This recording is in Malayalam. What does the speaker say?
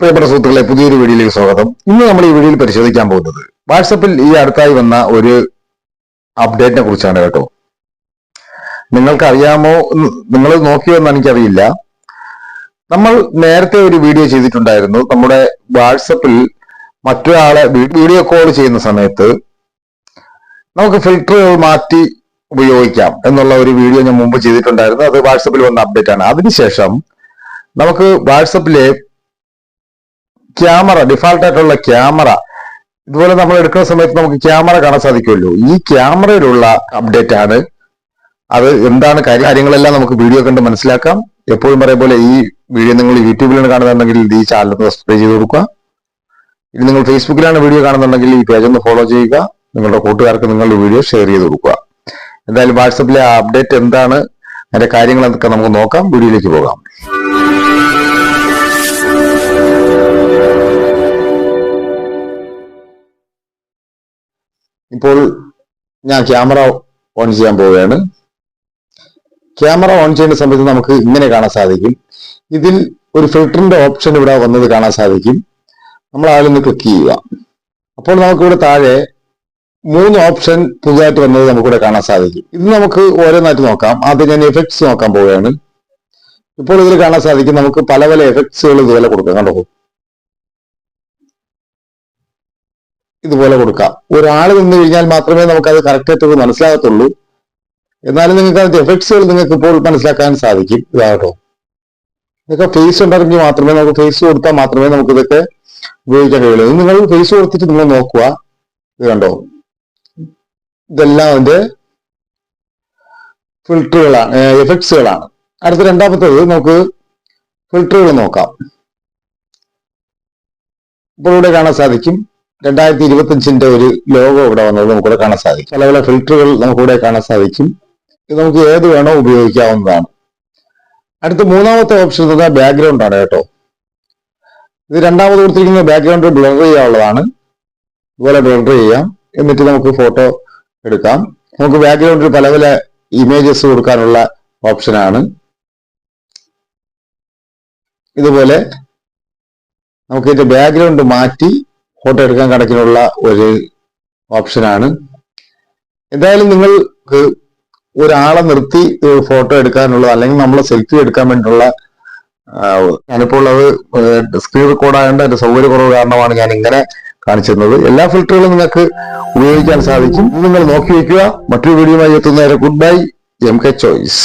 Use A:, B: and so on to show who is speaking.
A: പ്രിയപ്പെട്ട സുഹൃത്തുക്കളെ പുതിയൊരു വീഡിയോയിലേക്ക് സ്വാഗതം. ഇന്ന് നമ്മൾ ഈ വീഡിയോയിൽ പരിശോധിക്കാൻ പോകുന്നത് വാട്സപ്പിൽ ഈ അടുത്തായി വന്ന ഒരു അപ്ഡേറ്റിനെ കുറിച്ചാണ് കേട്ടോ. നിങ്ങൾക്ക് അറിയാമോ നിങ്ങൾ നോക്കിയോ എന്ന് എനിക്കറിയില്ല. നമ്മൾ നേരത്തെ ഒരു വീഡിയോ ചെയ്തിട്ടുണ്ടായിരുന്നു. നമ്മുടെ വാട്സപ്പിൽ മറ്റൊരാളെ വീഡിയോ കോൾ ചെയ്യുന്ന സമയത്ത് നമുക്ക് ഫിൽറ്ററുകൾ മാറ്റി ഉപയോഗിക്കാം എന്നുള്ള ഒരു വീഡിയോ ഞാൻ മുമ്പ് ചെയ്തിട്ടുണ്ടായിരുന്നു. അത് വാട്സപ്പിൽ വന്ന അപ്ഡേറ്റ് ആണ്. അതിനുശേഷം നമുക്ക് വാട്സപ്പിലെ ക്യാമറ ഡിഫാൾട്ട് ആയിട്ടുള്ള ക്യാമറ. ഇതുപോലെ നമ്മൾ എടുക്കുന്ന സമയത്ത് നമുക്ക് ക്യാമറ കാണാൻ സാധിക്കുമല്ലോ. ഈ ക്യാമറയിലുള്ള അപ്ഡേറ്റ് ആണ്. അത് എന്താണ് കാര്യ- കാര്യങ്ങളെല്ലാം നമുക്ക് വീഡിയോ കണ്ട് മനസ്സിലാക്കാം. എപ്പോഴും പറയും പോലെ ഈ വീഡിയോ നിങ്ങൾ യൂട്യൂബിലാണ് കാണുന്നുണ്ടെങ്കിൽ ഈ ചാനൽ സബ്സ്ക്രൈബ് ചെയ്ത് കൊടുക്കുക. ഇനി നിങ്ങൾ ഫേസ്ബുക്കിലാണ് വീഡിയോ കാണുന്നുണ്ടെങ്കിൽ ഈ പേജ് ഒന്ന് ഫോളോ ചെയ്യുക. നിങ്ങളുടെ കൂട്ടുകാർക്ക് നിങ്ങളുടെ വീഡിയോ ഷെയർ ചെയ്ത് കൊടുക്കുക. എന്തായാലും വാട്സപ്പിലെ അപ്ഡേറ്റ് എന്താണ്? അതിന്റെ കാര്യങ്ങൾ എന്തൊക്കെ നമുക്ക് നോക്കാം. വീഡിയോയിലേക്ക് പോകാം. ഇപ്പോൾ ഞാൻ ക്യാമറ ഓൺ ചെയ്യാൻ പോവുകയാണ്. ക്യാമറ ഓൺ ചെയ്യുന്ന സമയത്ത് നമുക്ക് ഇങ്ങനെ കാണാൻ സാധിക്കും. ഇതിൽ ഒരു ഫിൽറ്ററിന്റെ ഓപ്ഷൻ ഇവിടെ വന്നത് കാണാൻ സാധിക്കും. നമ്മൾ അതിലൊന്ന് ക്ലിക്ക് ചെയ്യുക. അപ്പോൾ നമുക്കിവിടെ താഴെ മൂന്ന് ഓപ്ഷൻ പുതുതായിട്ട് വന്നത് നമുക്കിവിടെ കാണാൻ സാധിക്കും. ഇത് നമുക്ക് ഓരോന്നായിട്ട് നോക്കാം. ആദ്യം ഞാൻ എഫക്ട്സ് നോക്കാൻ പോവുകയാണ്. ഇപ്പോൾ ഇതിൽ കാണാൻ സാധിക്കും നമുക്ക് പല പല എഫക്ട്സുകൾ ഇതുപോലെ കൊടുക്കാം. കണ്ടോ? ഇതുപോലെ കൊടുക്കാം. ഒരാൾ നിന്ന് കഴിഞ്ഞാൽ മാത്രമേ നമുക്ക് അത് കറക്റ്റ് ആയിട്ട് മനസ്സിലാകത്തുള്ളൂ. എന്നാലും നിങ്ങൾക്ക് അതിന്റെ എഫക്ട്സുകൾ നിങ്ങൾക്ക് ഇപ്പോൾ മനസ്സിലാക്കാൻ സാധിക്കും. ഇതാകട്ടോ ഇതൊക്കെ ഫേസ് ഉണ്ടെങ്കിൽ മാത്രമേ നമുക്ക് ഫേസ് കൊടുത്താൽ മാത്രമേ നമുക്ക് ഇതൊക്കെ ഉപയോഗിക്കാൻ കഴിയുള്ളൂ. നിങ്ങൾ ഫേസ് കൊടുത്തിട്ട് നിങ്ങൾ നോക്കുക. ഇത് കണ്ടോ? ഇതെല്ലാം അതിന്റെ ഫിൽറ്ററുകളാണ് എഫക്ട്സുകളാണ് അടുത്ത രണ്ടാമത്തേത് നമുക്ക് ഫിൽറ്ററുകൾ നോക്കാം. ഇപ്പോൾ ഇവിടെ കാണാൻ സാധിക്കും. രണ്ടായിരത്തി ഇരുപത്തി അഞ്ചിന്റെ ഒരു ലോഗോ ഇവിടെ വന്നത് നമുക്കിവിടെ കാണാൻ സാധിക്കും. പല പല ഫിൽറ്ററുകൾ നമുക്കിവിടെ കാണാൻ സാധിക്കും. ഇത് നമുക്ക് ഏത് വേണോ ഉപയോഗിക്കാവുന്നതാണ്. അടുത്ത മൂന്നാമത്തെ ഓപ്ഷൻ എന്ന് ബാക്ക്ഗ്രൗണ്ട് ആണ് കേട്ടോ. ഇത് രണ്ടാമത് കൊടുത്തിരിക്കുന്ന ബാക്ക്ഗ്രൗണ്ട് ബ്ലർ ചെയ്യാനുള്ളതാണ്. ഇതുപോലെ ബ്ലർ ചെയ്യാം. എന്നിട്ട് നമുക്ക് ഫോട്ടോ എടുക്കാം. നമുക്ക് ബാക്ക്ഗ്രൗണ്ടിൽ പല പല ഇമേജസ് കൊടുക്കാനുള്ള ഓപ്ഷനാണ് ഇതുപോലെ നമുക്ക് ഇതിന്റെ ബാക്ക്ഗ്രൗണ്ട് മാറ്റി ഫോട്ടോ എടുക്കാൻ കണക്കിനുള്ള ഒരു ഓപ്ഷനാണ് എന്തായാലും നിങ്ങൾക്ക് ഒരാളെ നിർത്തി ഫോട്ടോ എടുക്കാനുള്ള അല്ലെങ്കിൽ നമ്മൾ സെൽഫി എടുക്കാൻ വേണ്ടിയുള്ള ആ, ഞാനിപ്പോൾ അത് സ്ക്രീൻ റെക്കോർഡ് ആയതുകൊണ്ട് അതിന്റെ സൗകര്യക്കുറവ് കാരണമാണ് ഞാൻ ഇങ്ങനെ കാണിച്ചിരുന്നത്. എല്ലാ ഫിൽറ്ററുകളും നിങ്ങൾക്ക് ഉപയോഗിക്കാൻ സാധിക്കും. നിങ്ങൾ നോക്കി വയ്ക്കുക മറ്റൊരു വീഡിയോ വീഡിയോയുമായി എത്തുന്നവരെ good bye M K choice